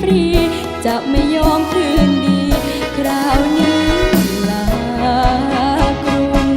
ฟรีๆจะไม่ยอมคืนดี คราวนี้ลากรุง